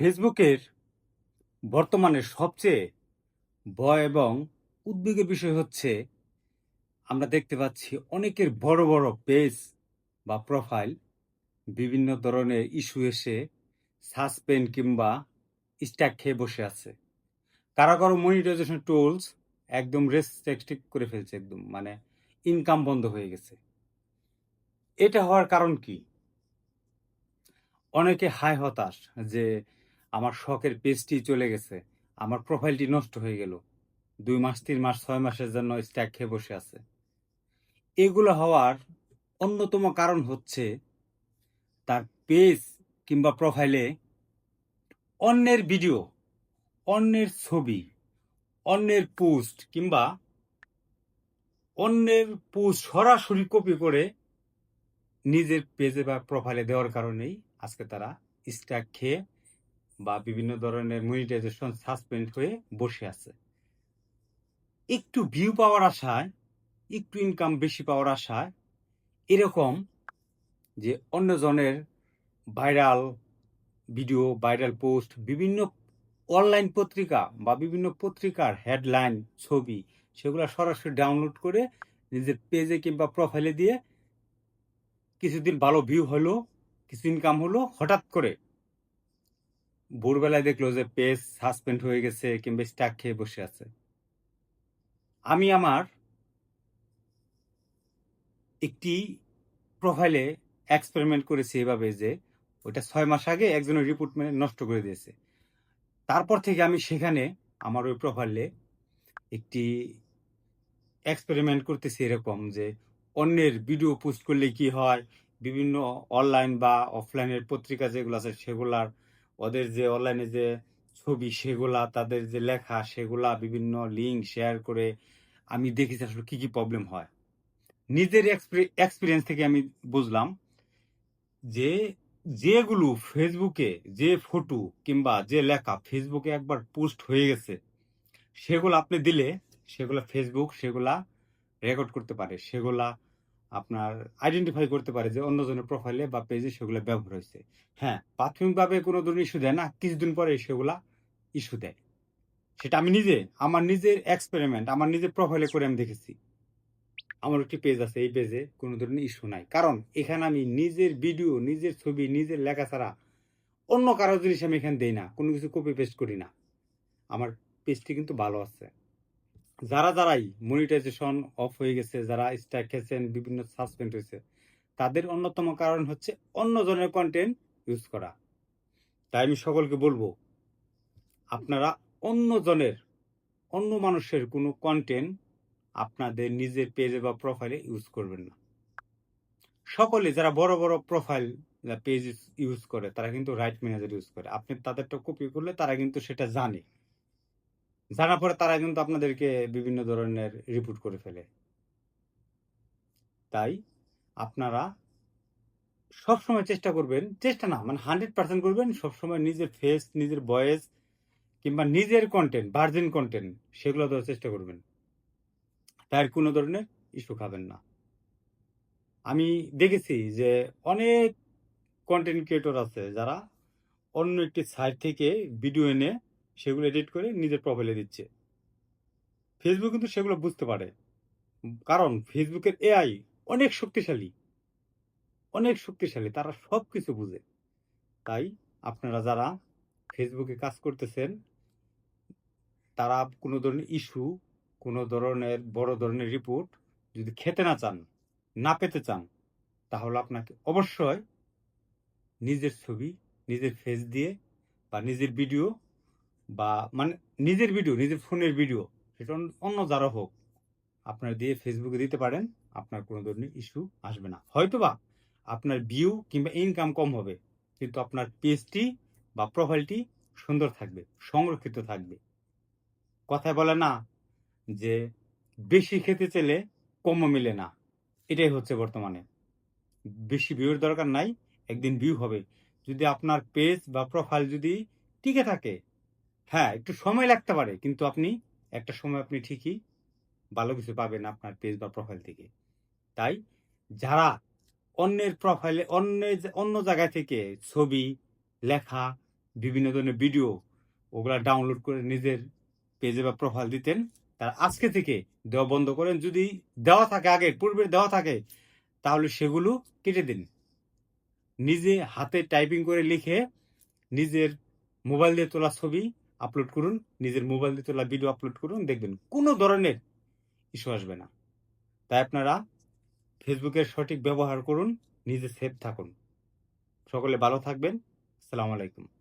ফেসবুকের বর্তমানে সবচেয়ে ভয় এবং উদ্বেগের বিষয় হচ্ছে, আমরা দেখতে পাচ্ছি অনেকের বড় বড় পেজ বা প্রোফাইল বিভিন্ন ধরনের ইস্যু এসে সাসপেন্ড কিংবা স্ট্যাক খেয়ে বসে আছে। কারও কারও মনিটাইজেশন টুলস একদম রেস্ট্রিক্ট করে ফেলছে একদম মানে ইনকাম বন্ধ হয়ে গেছে। এটা হওয়ার কারণ কি? অনেকে হাই হতাশ যে আমার শখের পেজটি চলে গেছে। আমার প্রোফাইলটি নষ্ট হয়ে গেল। দুই মাস, তিন মাস, ছয় মাসের জন্য স্ট্যাক খেয়ে বসে আছে। এগুলো হওয়ার অন্যতম কারণ হচ্ছে তার পেজ কিংবা প্রোফাইলে অন্যের ভিডিও, অন্যের ছবি, অন্যের পোস্ট কিংবা অন্যের পোস্ট সরাসরি কপি করে নিজের পেজে বা প্রোফাইলে দেওয়ার কারণেই আজকে তারা স্ট্যাক খেয়ে বা বিভিন্ন ধরনের মনিটাইজেশন সাসপেন্ড হয়ে বসে আছে। একটু ভিউ পাওয়ার আশায়, একটু ইনকাম বেশি পাওয়ার আশায় এরকম যে অন্যজনের ভাইরাল ভিডিও ভাইরাল পোস্ট বিভিন্ন অনলাইন পত্রিকা বা বিভিন্ন পত্রিকার হেডলাইন ছবি, সেগুলো সরাসরি ডাউনলোড করে নিজের পেজে কিংবা প্রোফাইলে দিয়ে কিছুদিন ভালো ভিউ হলো, কিছু ইনকাম হলো, হঠাৎ করে ভোরবেলায় দেখল যে পেজ সাসপেন্ড হয়ে গেছে কিংবা স্টাক খেয়ে বসে আছে। আমি আমার একটি প্রোফাইলে এক্সপেরিমেন্ট করেছি এভাবে যে ওটা ছয় মাস আগে একজনের রিপোর্ট মানে নষ্ট করে দিয়েছে। তারপর থেকে আমি সেখানে আমার ওই প্রোফাইলে একটি এক্সপেরিমেন্ট করতেছি এরকম যে অন্যের ভিডিও পোস্ট করলে কি হয়, বিভিন্ন অনলাইন বা অফলাইনের পত্রিকা যেগুলো আছে সেগুলার ওদের যে অনলাইনে যে ছবি সেগুলা, তাদের যে লেখা সেগুলা, বিভিন্ন লিঙ্ক শেয়ার করে আমি দেখেছি আসলে কি কি প্রবলেম হয়। নিজের এক্সপিরিয়েন্স থেকে আমি বুঝলাম যে যেগুলো ফেসবুকে যে ফটো কিংবা যে লেখা ফেসবুকে একবার পোস্ট হয়ে গেছে, সেগুলো আপনি দিলে সেগুলা ফেসবুক সেগুলা রেকর্ড করতে পারে। সেগুলা আপনার আইডেন্টিফাই করতে পারে যে অন্যজনের প্রোফাইলে বা পেজে সেগুলো ব্যবহার হয়েছে। হ্যাঁ প্রাথমিকভাবে কোনো ধরনের ইস্যু দেয় না, কিছুদিন পরে সেগুলা ইস্যু দেয়। সেটা আমি নিজে, আমার নিজের এক্সপেরিমেন্ট আমার নিজের প্রোফাইলে করে আমি দেখেছি। আমার একটি পেজ আছে, এই পেজে কোনো ধরনের ইস্যু নাই। কারণ এখানে আমি নিজের ভিডিও নিজের ছবি, নিজের লেখা ছাড়া অন্য কারও জিনিস আমি এখানে দেই না, কোনো কিছু কপি পেস্ট করি না। আমার পেজটি কিন্তু ভালো আছে। যারা যারাই মনিটাইজেশন অফ হয়ে গেছে, যারা স্ট্যাক খেয়েছেন, বিভিন্ন সাসপেন্ড হয়েছে, তাদের অন্যতম কারণ হচ্ছে অন্য জনের কন্টেন্ট ইউজ করা। তাই আমি সকলকে বলব, আপনারা অন্য জনের অন্য মানুষের কোনো কন্টেন্ট আপনাদের নিজের পেজে বা প্রোফাইলে ইউজ করবেন না। সকলে যারা বড় বড় প্রোফাইল পেজ ইউজ করে, তারা কিন্তু রাইট ম্যানেজার ইউজ করে। আপনি তাদেরটা কপি করলে তারা কিন্তু সেটা জানে। জানার পরে তারা কিন্তু আপনাদেরকে বিভিন্ন ধরনের রিপোর্ট করে ফেলে। তাই আপনারা সবসময় চেষ্টা করবেন, চেষ্টা না মানে হান্ড্রেড পার্সেন্ট করবেন সবসময় নিজের ফেস নিজের ভয়েস কিংবা নিজের কন্টেন্ট ভার্জিন কন্টেন্ট সেগুলো দেওয়ার চেষ্টা করবেন। তার কোনো ধরনের ইস্যু খাবেন না। আমি দেখেছি যে অনেক কন্টেন্ট ক্রিয়েটর আছে যারা অন্য একটি সাইট থেকে ভিডিও এনে সেগুলো এডিট করে নিজের প্রোফাইলে দিচ্ছে। ফেসবুক কিন্তু সেগুলো বুঝতে পারে। কারণ ফেসবুকের এআই অনেক শক্তিশালী। অনেক শক্তিশালী, তারা সব কিছু বুঝে। তাই আপনারা যারা ফেসবুকে কাজ করতেছেন, তারা কোনো ধরনের ইস্যু, কোনো ধরনের, বড় ধরনের রিপোর্ট যদি খেতে না চান, না পেতে চান, তাহলে আপনাকে অবশ্যই নিজের ছবি, নিজের ফেস দিয়ে বা নিজের ভিডিও বা মানে নিজের ভিডিও নিজের ফোনের ভিডিও সেটা অন্য যারা হোক, আপনার দিয়ে ফেসবুকে দিতে পারেন, আপনার কোনো ধরনের ইস্যু আসবে না। হয়তোবা আপনার ভিউ কিংবা ইনকাম কম হবে, কিন্তু আপনার পেজটি বা প্রোফাইলটি সুন্দর থাকবে, সংরক্ষিত থাকবে। কথায় বলে না যে বেশি খেতে চাইলে কমও মিলে না, এটাই হচ্ছে বর্তমানে। বেশি ভিউর দরকার নাই, একদিন ভিউ হবে। যদি আপনার পেজ বা প্রোফাইল যদি টিকে থাকে হ্যাঁ একটু সময় লাগতে পারে, কিন্তু আপনি একটা সময় আপনি ঠিকই ভালো কিছু পাবেন আপনার পেজ বা প্রোফাইল থেকে। তাই যারা অন্যের প্রোফাইলে অন্য অন্য জায়গা থেকে ছবি, লেখা, বিভিন্ন ধরনের ভিডিও ওগুলা ডাউনলোড করে নিজের পেজে বা প্রোফাইল দিতেন, তার আজকে থেকে দেওয়া বন্ধ করেন। যদি দেওয়া থাকে আগে, পূর্বের দেওয়া থাকে, তাহলে সেগুলো কেটে দিন। নিজে হাতে টাইপিং করে লিখে নিজের মোবাইল দিয়ে তোলা ছবি আপলোড করুন, নিজের মোবাইল দিয়ে তোলা ভিডিও আপলোড করুন, দেখবেন কোনো ধরনের ইস্যু আসবে না। তাই আপনারা ফেসবুকের সঠিক ব্যবহার করুন, নিজে সেফ থাকুন। সকলে ভালো থাকবেন। আসসালামু আলাইকুম।